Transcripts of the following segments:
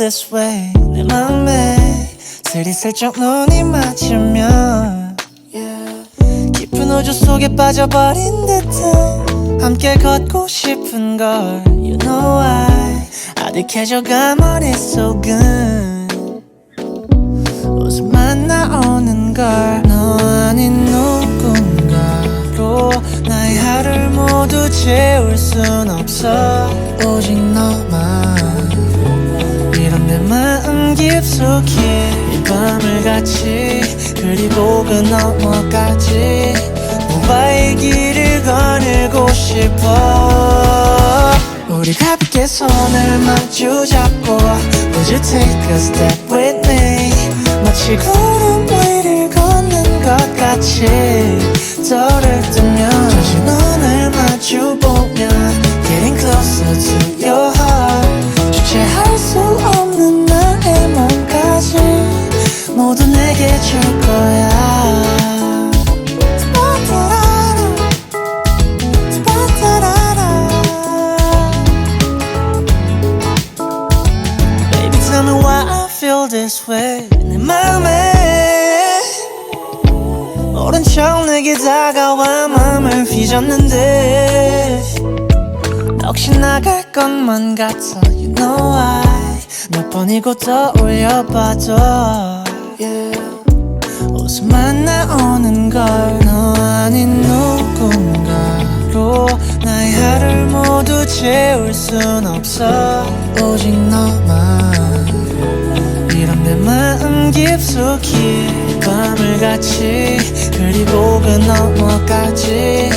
this way. 내 맘에 스리슬쩍 눈이 yeah. 깊은 우주 속에 빠져버린 듯한 함께 걷고 싶은 걸. You know why? 아득해져가 머릿속은 웃음만 나오는 걸. 너 아닌 누군가로 나의 하루를 모두 채울 순 없어 깊숙이 이 밤을 같이 그리고 그 너머까지 모바일 길을 거닐고 싶어. 우리 가볍게 손을 마주 잡고 Would you take a step with me? 마치 구름 위를 걷는 것 같이 나 혹시 나갈 것만 같아. You know why. 몇 번이고 떠올려봐도 yeah. 웃음만 나오는 걸. 너 아닌 누군가로 나의 하루를 모두 채울 순 없어. 오직 너만. 이런 내 마음 깊숙이. 밤을 같이. 그리고 그 너머까지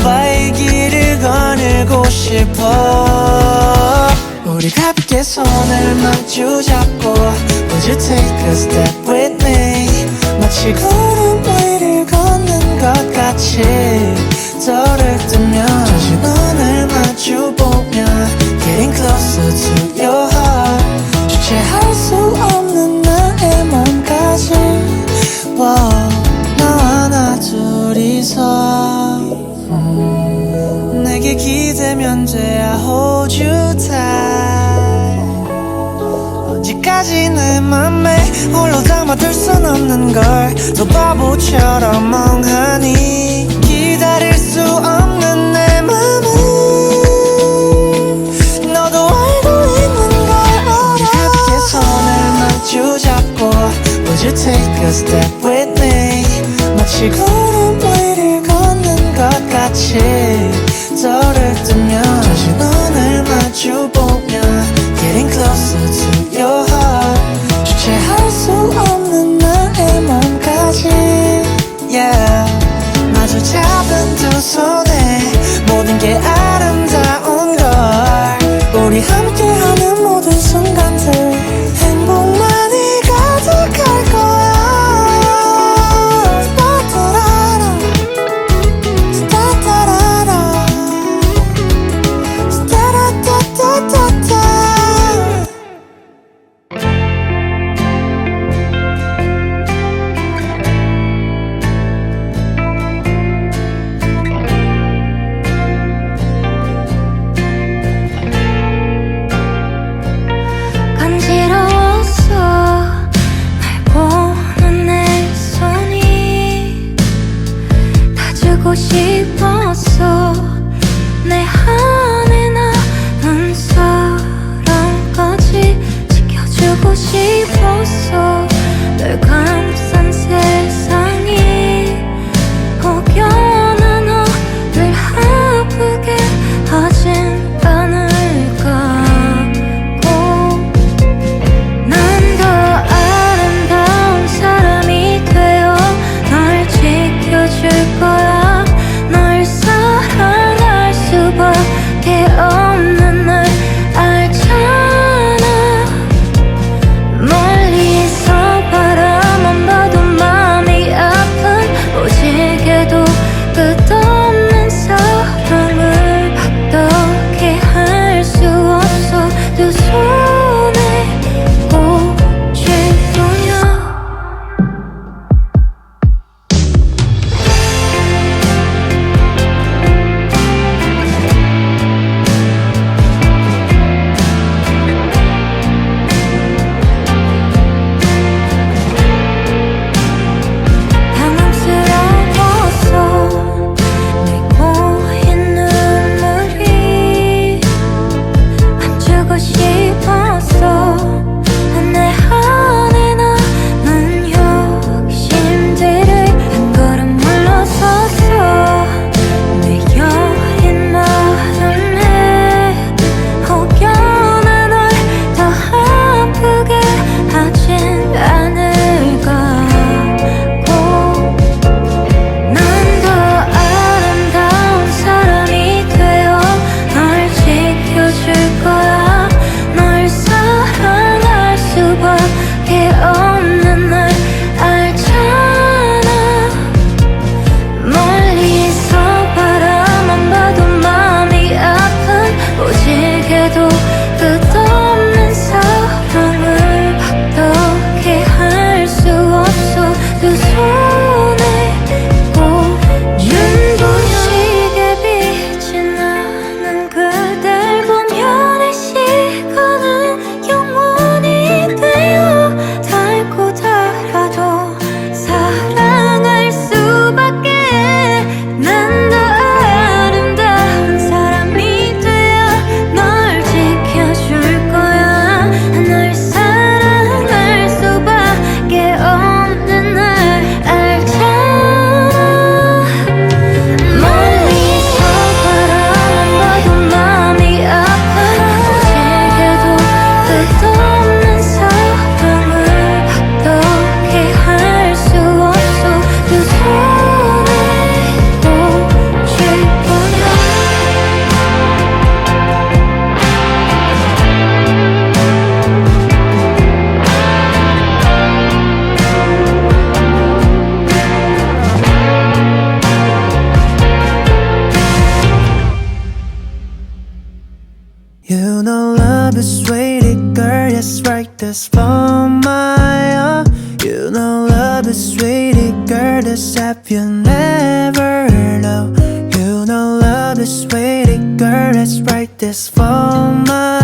모바일 길을 거닐고 싶어. 우리 가볍게 손을 마주 잡고 Would you take a step with me? 마치 구름 위를 걷는 것 같이. 떠를 뜨면 언제까지 내 맘에 홀로 담아둘 순 없는 걸또 바보처럼 멍하니 기다릴 수 없는 내 맘은 너도 알고 있는 걸 알아. 함께 손을 마주 잡고 Would you take a step with me. 마치 구름 위를 걷는 것 같이. 떠를 this my own. You know love is sweetie girl, the stuff you never know. You know love is sweetie girl, let's write this for my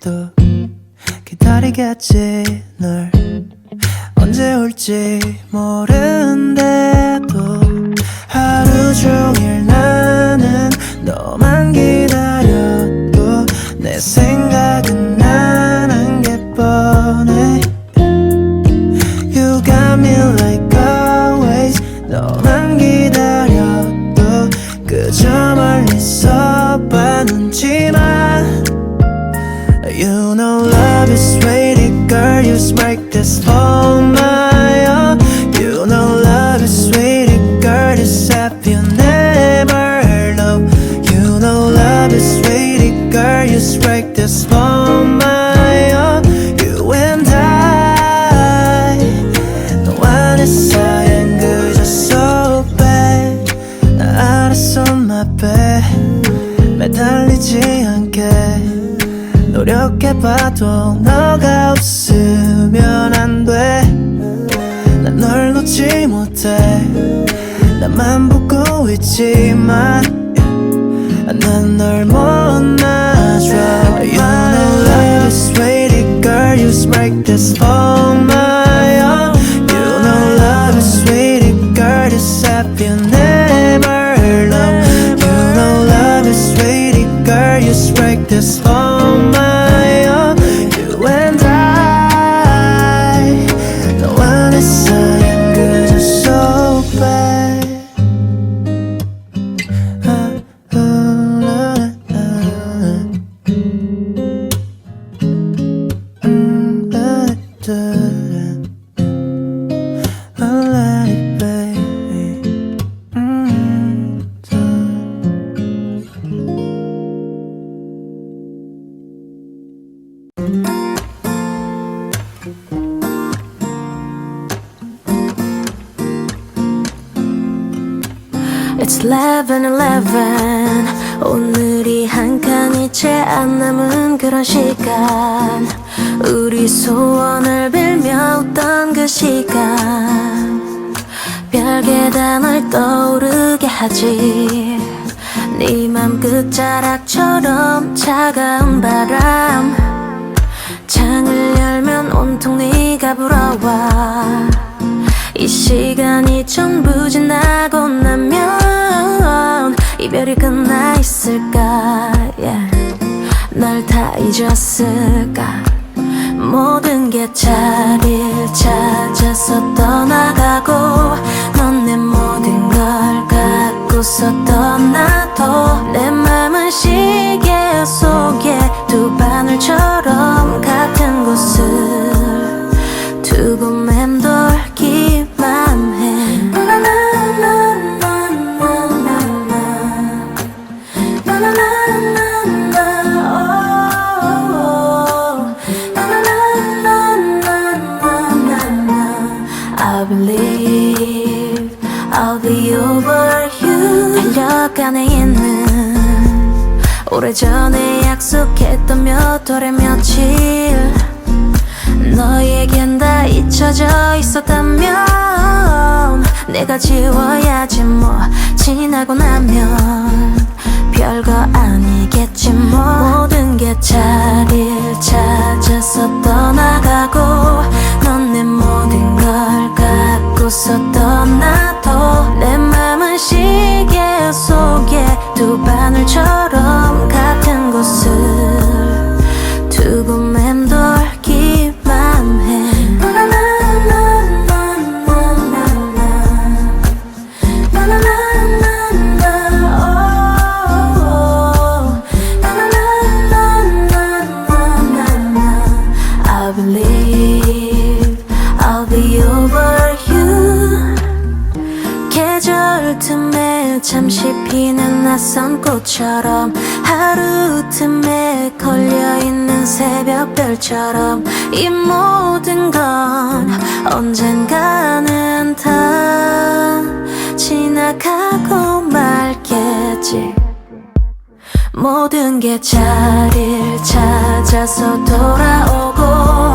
또 기다리겠지 널. 언제 올지 모른대도 하루 종일 안돼난 널 놓지 못해 나만 보고 있지만 난 널 못 놔줘 You know love is sweetie girl You strike this for It's 11, 11 오늘이 한 칸이 채 안 남은 그런 시간. 우리 소원을 빌며 웃던 그 시간. 별게 다널 떠오르게 하지. 네맘 끝자락처럼 차가운 바람. 창을 열면 온통 네가 불어와 이 시간이 전부 지나고 나면 이별이 끝나 있을까 yeah. 널다 잊었을까 모든 게 자리를 찾아서 떠나가고 넌 내 모든 걸 갖고서 떠나도 내 맘은 시계 속에 두 바늘처럼 안에 있는 오래전에 약속했던 몇 월의 며칠 너에겐 다 잊혀져 있었다면 내가 지워야지 뭐 지나고 나면 별거 아니겠지 뭐. 모든 게 자리를 찾아서 떠나가고 넌 내 모든 걸 갖고서 떠나도 내 맘은 시계 속에 두 바늘처럼 believe I'll be over you. 계절 틈에 잠시 피는 낯선 꽃처럼 하루 틈에 걸려있는 새벽별처럼 이 모든 건 언젠가는 다 지나가고 말겠지. 모든 게 자리를 찾아서 돌아오고 amor.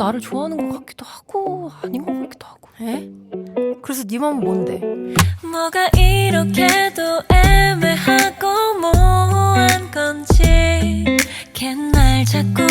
나를 좋아하는 것 같기도 하고 아닌 것 같기도 하고 에? 그래서 네 맘은 뭔데? 뭐가 이렇게도 애매하고 모호한 건지 걔날 자꾸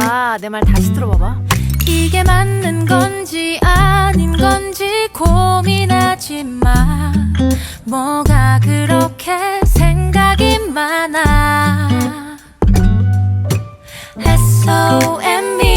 자, 내말 다시 들어봐봐. 이게 맞는 건지 아닌 건지 고민하지 마 뭐가 그렇게 생각이 많아. S.O.M.E